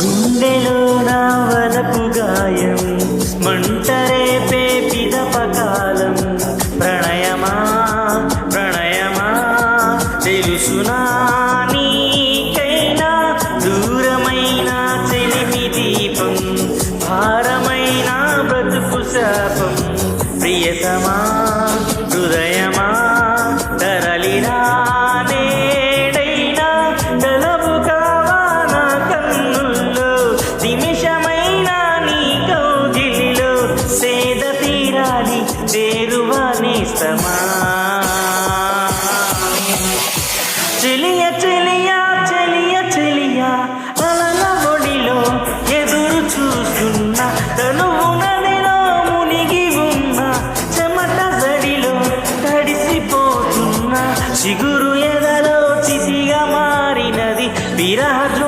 గుండెలోన వలపు గాయం మంటరే పేపిదపకాలం ప్రణయమా ప్రణయమా తెలుసునా నీకైనా దూరమైన తెలిమి దీపం భారమైన బ్రతుకు శాపం ప్రియతమా ಬೇರುವ సమా. చెలియ చెలియా చెలియ చెలియా అలల ఒడిలో ఎదురు చూస్తున్న తనువు నదిలో మునిగి ఉన్న చెమట దడిలో తడిసిపోతున్న చిగురు ఎదలో చిసిగా మారినది విరహ